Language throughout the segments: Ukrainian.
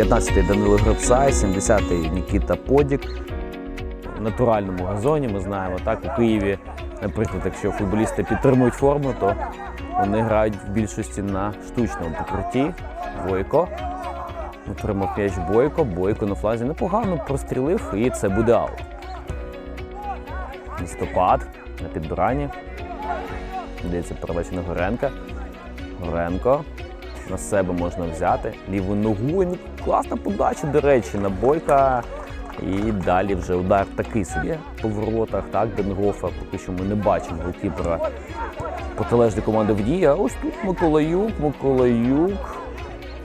15-й Данило Гребсай, 70-й Нікіта Подік. В натуральному газоні ми знаємо, так, у Києві, наприклад, якщо футболісти підтримують форму, то вони грають в більшості на штучному покрутті. Бойко. Отримав м'яч Бойко, Бойко на флазі непогано прострілив, і це буде аут. Листопад на підбиранні. Йдеться передача на Горенка. Горенко. На себе можна взяти. Ліву ногу. Ну, Класна подача, до речі, на Бойка. І далі вже удар такий собі по воротах. Так, Денгофа поки що ми не бачимо голкіпера протилежної команди в дії. А ось тут Миколаюк, Миколаюк.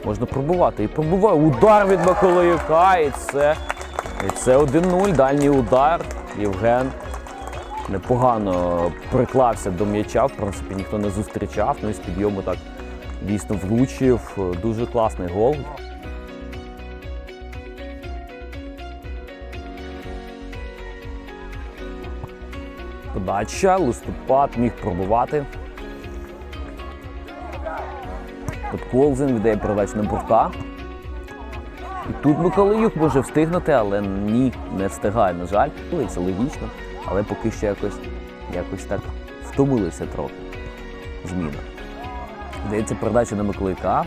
Можна пробувати. І пробуває. Удар від Миколаюка. І це, і це 1-0. Дальній удар. Євген непогано приклався до м'яча. В принципі, ніхто не зустрічав. Ну і з підйому так дійсно влучив. Дуже класний гол. Подача, листопад міг пробувати. Подколзин віддає передачу на Бурка. І тут Миколаюк може встигнути, але ні, не встигає, на жаль. Ну, Це логічно, але поки що якось, якось так втомилися трохи. Зміна. Здається, передача на Миколайка.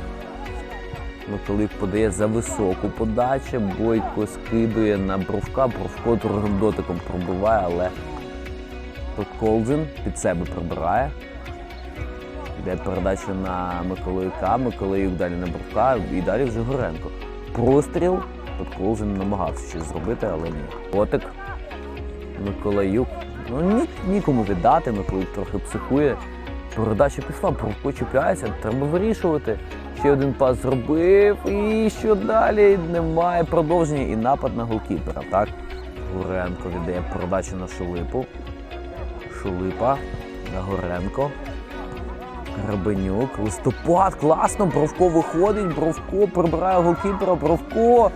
Миколайк подає за високу подачу, Бойко скидує на Бровка, Бровко другим дотиком пробиває, але Подколзин під себе прибирає. Йде передача на Миколайка, Миколаюк далі на Бровка і далі вже Горенко. Простріл. Подколзин намагався щось зробити, але ні. Котик. Миколаюк. Ну ні, нікому віддати, Миколаюк трохи психує. Передача пішла, Бровко чіпляється, треба вирішувати. Ще один пас зробив. І що далі? Немає продовження і напад на голкіпера. Так? Горенко віддає передачу на Шулипу. Шулипа на Горенко. Грабенюк. Листопад. Класно. Бровко виходить. Бровко прибирає голкіпера. Бровко.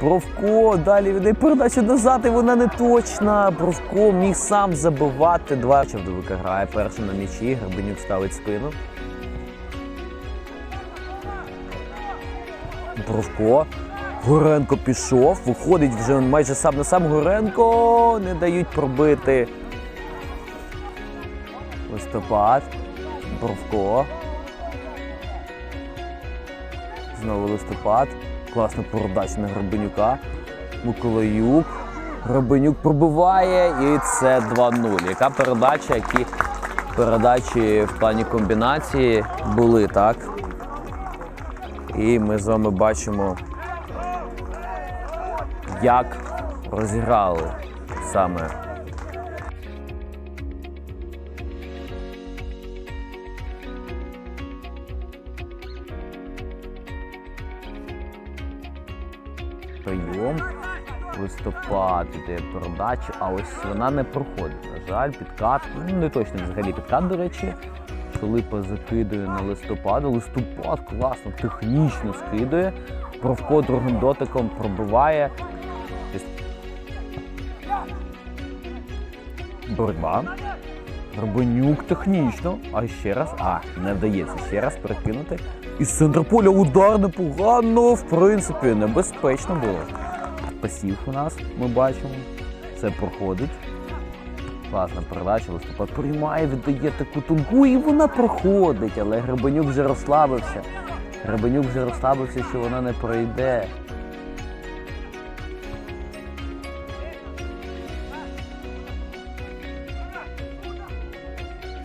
Бровко. Далі віддає передачу назад, і вона не точна. Бровко міг сам забивати. Два Чавдовика грає перший на м'ячі. Грабенюк ставить спину. Бровко. Горенко пішов. Виходить вже майже сам на сам. Горенко. Не дають пробити. Листопад. Бровко. Знову листопад. Класна передача на Грабенюка. Миколаюк. Грабенюк пробиває і це 2-0. Яка передача, які передачі в плані комбінації були, так? І ми з вами бачимо, як розіграли саме прийом. Листопад іде передача, а ось вона не проходить. На жаль, підкат. Ну, не точно взагалі підкат, до речі. Филипа закидує на листопада. Листопад класно, технічно скидує. Провко другим дотиком пробиває. Боротьба. Рабанюк технічно. А ще раз. А, не вдається ще раз перекинути. Із центра поля удар непогано, в принципі, небезпечно було. Пасів у нас ми бачимо. Це проходить. Класна передача, листопад приймає, віддає таку тонку, і вона проходить. Але Гребенюк вже розслабився. Гребенюк вже розслабився, що вона не пройде.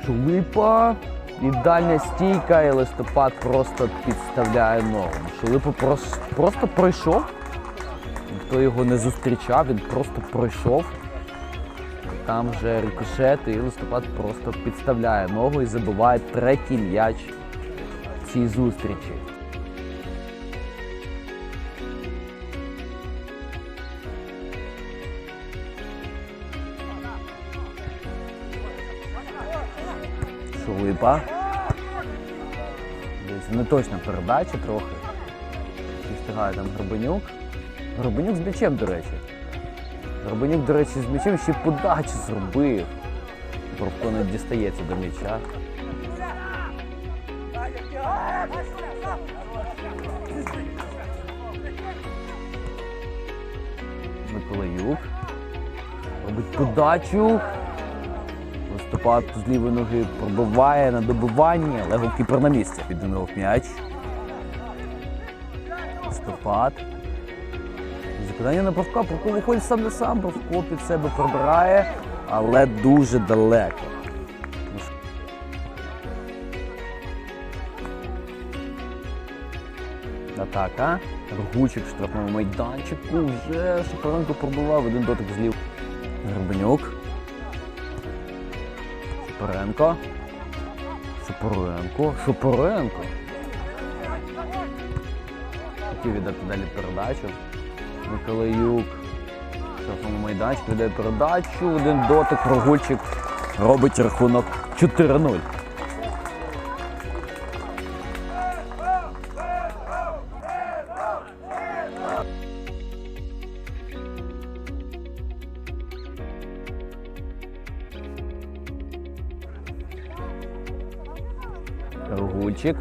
Шулипа. І дальня стійка, і листопад просто підставляє ногу. Шулипа прос- просто пройшов. Ніхто його не зустрічав, він просто пройшов. Там вже рикошет, і листопад просто підставляє ногу і забиває третій м'яч в цій зустрічі. Шулипа. Десь неточна передача трохи. І встигає там Горбанюк. Горбанюк з м'ячем, до речі. Горбанюк, до речі, з м'ячем ще подачу зробив. Бровко не дістається до м'яча. Миколаюк. Робить подачу. Листопад з лівої ноги пробиває на добиванні, але голкіпер на місці. Піднімав м'яч. Листопад. Закидання на Бровка, Бровко виходить сам на сам, Бровко під себе пробирає, але дуже далеко. Атака. Ргучик в штрафному майданчику. Вже Шапаренко пробував один дотик злів. Горбанюк. Шапаренко. Шапаренко. Супоренко. Хотів віддати далі передачу. Миколаюк. В майданчик віддає передачу. Один дотик. Прогульчик робить рахунок 4-0. Рогульчик.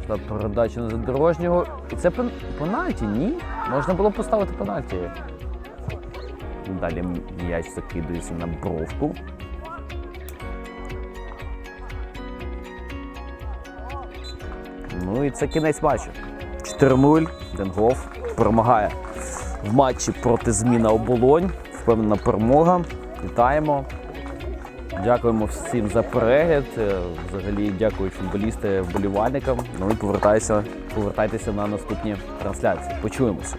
Пішла передача на задорожнього. І це пен... пенальті, ні? Можна було поставити пенальті. Далі м'яч закидується на бровку. Ну і це кінець матчу. 4-0. Денгоф перемагає в матчі проти зміна оболонь. Впевнена перемога. Вітаємо. Дякуємо всім за перегляд. Е, Взагалі дякую футболісти вболівальникам. Ну і повертайся, повертайтеся на наступні трансляції. Почуємося.